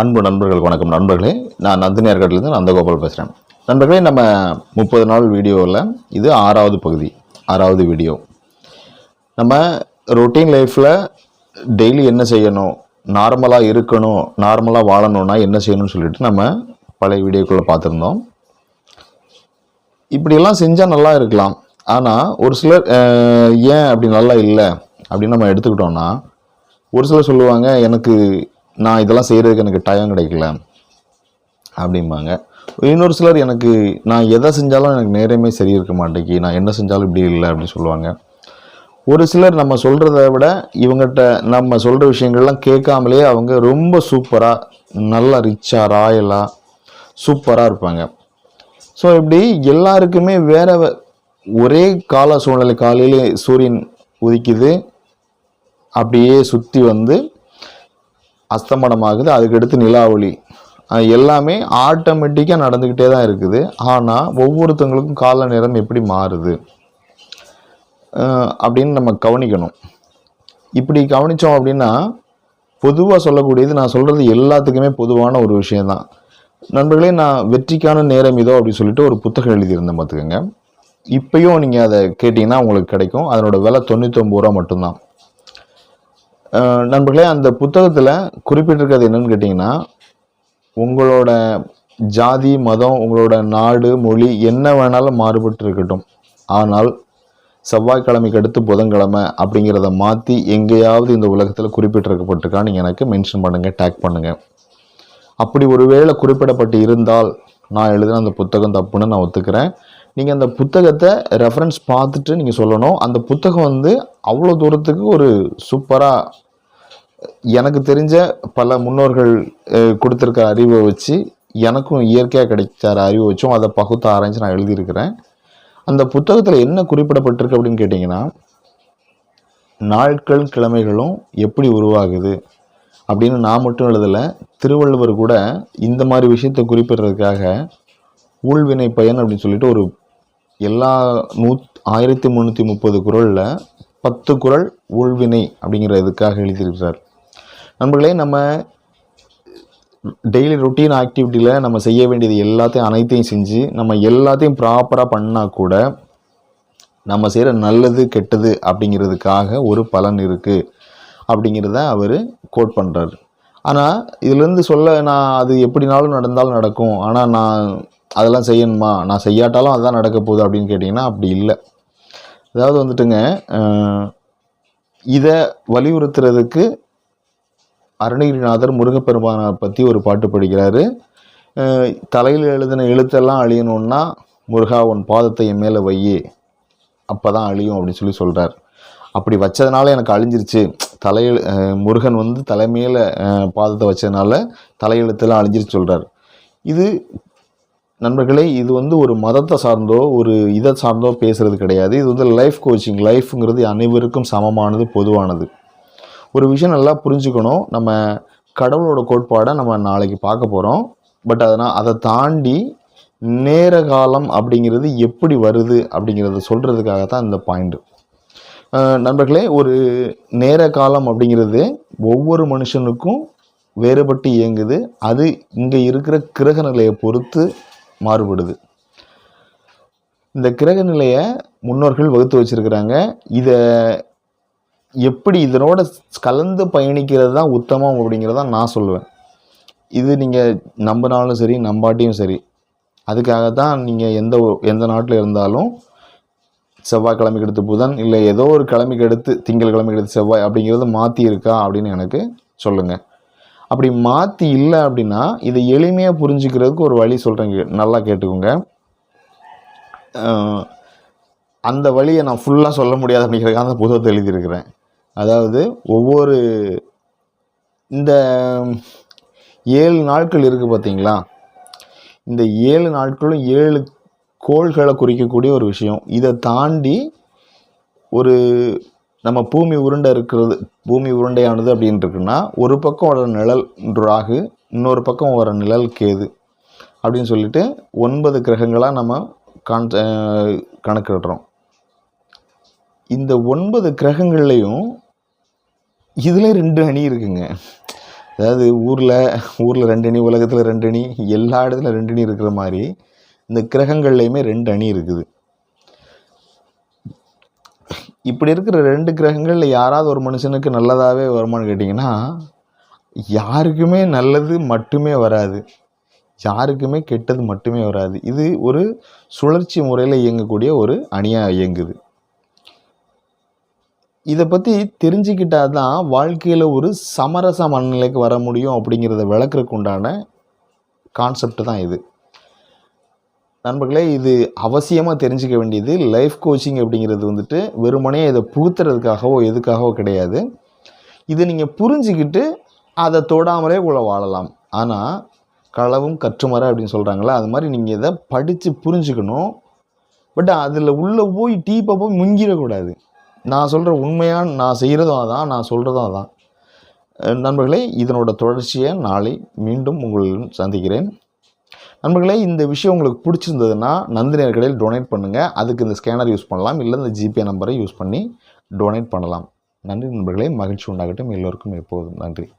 அன்பு நண்பர்கள் வணக்கம் நண்பர்களே. நான் நந்தினியார்கட்லேருந்து நந்தகோபால் பேசுகிறேன் நண்பர்களே நம்ம முப்பது நாள் வீடியோவில் இது ஆறாவது பகுதி ஆறாவது வீடியோ. நம்ம ரொட்டீன் லைஃப்பில் டெய்லி என்ன செய்யணும் நார்மலாக இருக்கணும் நார்மலாக வாழணும்னா என்ன செய்யணும்னு சொல்லிட்டு நம்ம பழைய வீடியோக்குள்ளே பார்த்துருந்தோம். இப்படியெல்லாம் செஞ்சால் நல்லா இருக்கலாம். ஆனால் ஒரு சிலர் ஏன் அப்படி நல்லா இல்லை? அப்படின்னு நம்ம எடுத்துக்கிட்டோம்னா ஒரு சிலர் சொல்லுவாங்க எனக்கு நான் இதெல்லாம் செய்கிறதுக்கு எனக்கு டைம் கிடைக்கல அப்படிம்பாங்க. இன்னொரு சிலர் எனக்கு நான் எதை செஞ்சாலும் எனக்கு நேரமே சரி இருக்க மாட்டேங்கி நான் என்ன செஞ்சாலும் இப்படி இல்லை அப்படின்னு சொல்லுவாங்க. ஒரு சிலர் நம்ம சொல்கிறத விட இவங்ககிட்ட நம்ம சொல்கிற விஷயங்கள்லாம் கேட்காமலே அவங்க ரொம்ப சூப்பராக நல்லா ரிச்சாக ராயலாக சூப்பராக இருப்பாங்க. ஸோ இப்படி எல்லாருக்குமே வேறு ஒரே கால சூழ்நிலை காலையிலே சூரியன் உதிக்குது அப்படியே சுற்றி வந்து அஸ்தமனமாகுது அதுக்கடுத்து நிலாவொளி. எல்லாமே ஆட்டோமேட்டிக்காக நடந்துக்கிட்டே தான் இருக்குது. ஆனால் ஒவ்வொருத்தவங்களுக்கும் கால நேரம் எப்படி மாறுது? அப்படின்னு நம்ம கவனிக்கணும். இப்படி கவனித்தோம் அப்படின்னா பொதுவாக சொல்லக்கூடியது நான் சொல்கிறது எல்லாத்துக்குமே பொதுவான ஒரு விஷயந்தான் நண்பர்களே நான் வெற்றிக்கான நேரம் இதோ அப்படின்னு சொல்லிட்டு ஒரு புத்தகம் எழுதியிருந்தேன் பார்த்துக்கோங்க. இப்பயும் நீங்கள் அதை கேட்டிங்கன்னா உங்களுக்கு கிடைக்கும். அதனோட விலை தொண்ணூற்றொம்பது ரூபா மட்டும்தான். நண்பர்களே அந்த புத்தகத்தில் குறிப்பிட்டிருக்கிறது என்னன்னு கேட்டிங்கன்னா உங்களோட ஜாதி மதம் உங்களோட நாடு மொழி என்ன வேணாலும் மாறுபட்டு இருக்கட்டும். ஆனால் செவ்வாய்க்கிழமைக்கு அடுத்து புதன்கிழமை அப்படிங்கிறத மாற்றி எங்கேயாவது இந்த உலகத்தில் குறிப்பிட்டிருக்கப்பட்டிருக்கா நீங்கள் எனக்கு மென்ஷன் பண்ணுங்கள் டேக் பண்ணுங்கள் அப்படி ஒருவேளை குறிப்பிடப்பட்டு இருந்தால் நான் எழுதின அந்த புத்தகம் தப்புன்னு நான் ஒத்துக்கிறேன். நீங்கள் அந்த புத்தகத்தை ரெஃபரன்ஸ் பார்த்துட்டு நீங்கள் சொல்லணும். அந்த புத்தகம் வந்து அவ்வளோ தூரத்துக்கு ஒரு சூப்பராக எனக்கு தெரிஞ்ச பல முன்னோர்கள் கொடுத்துருக்க அறிவை வச்சு எனக்கும் இயற்கையாக கிடைச்ச அறிவை வச்சும் அதை பகுத்து ஆராய்ச்சி நான் எழுதியிருக்கிறேன். அந்த புத்தகத்தில் என்ன குறிப்பிடப்பட்டிருக்கு அப்படின்னு கேட்டிங்கன்னா நாட்கள் கிழமைகளும் எப்படி உருவாகுது அப்படின்னு நான் மட்டும் எழுதலை திருவள்ளுவர் கூட இந்த மாதிரி விஷயத்தை குறிப்பிடுறதுக்காக ஊழ்வினை பயன் அப்படின்னு சொல்லிட்டு ஒரு எல்லா நூ ஆயிரத்தி முந்நூற்றி முப்பது குறளில் பத்து குறள் உள்வினை அப்படிங்கிற இதுக்காக எழுதியிருக்கிறார் நண்பர்களே நம்ம டெய்லி ரொட்டீன் ஆக்டிவிட்டியில் நம்ம செய்ய வேண்டியது எல்லாத்தையும் அனைத்தையும் செஞ்சு நம்ம எல்லாத்தையும் ப்ராப்பராக பண்ணால் கூட நம்ம செய்கிற நல்லது கெட்டது அப்படிங்கிறதுக்காக ஒரு பலன் இருக்குது அப்படிங்கிறத அவர் கோட் பண்ணுறாரு ஆனால் இதுலேருந்து சொல்ல நான் அது எப்படினாலும் நடந்தாலும் நடக்கும். ஆனால் நான் அதெல்லாம் செய்யணுமா? நான் செய்யாட்டாலும் அதுதான் நடக்க போகுது அப்படின்னு கேட்டிங்கன்னா அப்படி இல்லை. அதாவது வந்துட்டுங்க இதை வலியுறுத்துறதுக்கு அருணகிரிநாதர் முருகப்பெருமானை பற்றி ஒரு பாட்டு படிக்கிறாரு. தலையில் எழுதின எழுத்தெல்லாம் அழியணும்னா முருகா உன் பாதத்தை என் மேலே வையே. அப்போ தான் அழியும் அப்படின்னு சொல்லி சொல்கிறார் அப்படி வச்சதுனால எனக்கு அழிஞ்சிருச்சு. தலையெழு முருகன் வந்து தலைமையில் பாதத்தை வச்சதுனால தலையெழுத்தெல்லாம் அழிஞ்சிருச்சு சொல்கிறார் இது நண்பர்களே இது வந்து ஒரு மதத்தை சார்ந்தோ ஒரு இதை சார்ந்தோ பேசுகிறது கிடையாது. இது வந்து லைஃப் கோச்சிங் லைஃப்ங்கிறது அனைவருக்கும் சமமானது பொதுவானது. ஒரு விஷயம் நல்லா புரிஞ்சுக்கணும். நம்ம கடவுளோட கோட்பாடை நம்ம நாளைக்கு பார்க்க போகிறோம் பட் அதனால் அதை தாண்டி நேர காலம் அப்படிங்கிறது எப்படி வருது அப்படிங்கிறத சொல்கிறதுக்காக தான் இந்த பாயிண்ட் நண்பர்களே ஒரு நேர காலம் அப்படிங்கிறது ஒவ்வொரு மனுஷனுக்கும் வேறுபட்டு இயங்குது. அது இங்கே இருக்கிற கிரக நிலையை பொறுத்து மாறுபடுது. இந்த கிரக நிலையை முன்னோர்கள் வகுத்து வச்சிருக்கிறாங்க. இதை எப்படி இதனோட கலந்து பயணிக்கிறது தான் உத்தமம் அப்படிங்கிறத நான் சொல்லுவேன். இது நீங்கள் நம்பினாலும் சரி நம்பாட்டியும் சரி அதுக்காக தான் நீங்கள் எந்த எந்த நாட்டில் இருந்தாலும் செவ்வாய்க்கிழமைக்கு எடுத்து புதன் இல்லை ஏதோ ஒரு கிழமைக்கு எடுத்து திங்கள் கிழமைக்கு எடுத்து செவ்வாய் அப்படிங்கிறது மாற்றி இருக்கா அப்படின்னு எனக்கு சொல்லுங்கள் அப்படி மாற்றி இல்லை அப்படின்னா இதை எளிமையாக புரிஞ்சுக்கிறதுக்கு ஒரு வழி சொல்கிறேங்க நல்லா கேட்டுக்கோங்க. அந்த வழியை நான் ஃபுல்லாக சொல்ல முடியாது அப்படிங்கிறதுக்காக அந்த புத்தகத்தை எழுதியிருக்கிறேன். அதாவது ஒவ்வொரு இந்த ஏழு நாட்கள் இருக்குது பார்த்தீங்களா? இந்த ஏழு நாட்களும் ஏழு கோள்களை குறிக்கக்கூடிய ஒரு விஷயம். இதை தாண்டி ஒரு நம்ம பூமி உருண்டை இருக்கிறது பூமி உருண்டையானது அப்படின்னு இருக்குன்னா ஒரு பக்கம் வர நிழல் ராகு இன்னொரு பக்கம் வர நிழல் கேது அப்படின்னு சொல்லிட்டு ஒன்பது கிரகங்களாக நம்ம கான் கணக்கிடுறோம். இந்த ஒன்பது கிரகங்கள்லையும் இதில் ரெண்டு அணி இருக்குங்க. அதாவது ஊரில் ஊரில் ரெண்டு அணி உலகத்தில் ரெண்டு அணி எல்லா இடத்துல ரெண்டு அணி இருக்கிற மாதிரி இந்த கிரகங்கள்லையுமே ரெண்டு அணி இருக்குது. இப்படி இருக்கிற ரெண்டு கிரகங்களில் யாராவது ஒரு மனுஷனுக்கு நல்லதாகவே வருமானு கேட்டிங்கன்னா யாருக்குமே நல்லது மட்டுமே வராது. யாருக்குமே கெட்டது மட்டுமே வராது. இது ஒரு சுழற்சி முறையில் இயங்கக்கூடிய ஒரு அணியாக இயங்குது. இதை பற்றி தெரிஞ்சுக்கிட்டா தான் வாழ்க்கையில் ஒரு சமரச மனநிலைக்கு வர முடியும் அப்படிங்கிறத விளக்குறதுக்கு உண்டான கான்செப்ட் தான் இது. நண்பர்களே இது அவசியமாக தெரிஞ்சுக்க வேண்டியது லைஃப் கோச்சிங் அப்படிங்கிறது வந்துட்டு வெறுமனே இதை புகுத்துறதுக்காகவோ எதுக்காகவோ கிடையாது. இதை நீங்கள் புரிஞ்சுக்கிட்டு அதை தொடாமலே கூட வாழலாம். ஆனால் களவும் கற்றுமர அப்படின்னு சொல்கிறாங்களா அது மாதிரி நீங்கள் இதை படித்து புரிஞ்சுக்கணும். பட் அதில் உள்ளே போய் டீப்பாக போய் முங்கிடக்கூடாது. நான் சொல்கிற உண்மையாக நான் செய்கிறதும் அதான் நான் சொல்கிறதும் அதான். நண்பர்களே இதனோட தொடர்ச்சியை நாளை மீண்டும் உங்களுடன் சந்திக்கிறேன். நண்பர்களே இந்த விஷயம் உங்களுக்கு பிடிச்சிருந்ததுன்னா நந்தினி கடையில் டொனேட் பண்ணுங்கள் அதுக்கு இந்த ஸ்கேனர் யூஸ் பண்ணலாம். இல்லை இந்த ஜிபே நம்பரை யூஸ் பண்ணி டொனேட் பண்ணலாம். நன்றி நண்பர்களே. மகிழ்ச்சி உண்டாகட்டும். எல்லோருக்கும் எப்போதும் நன்றி.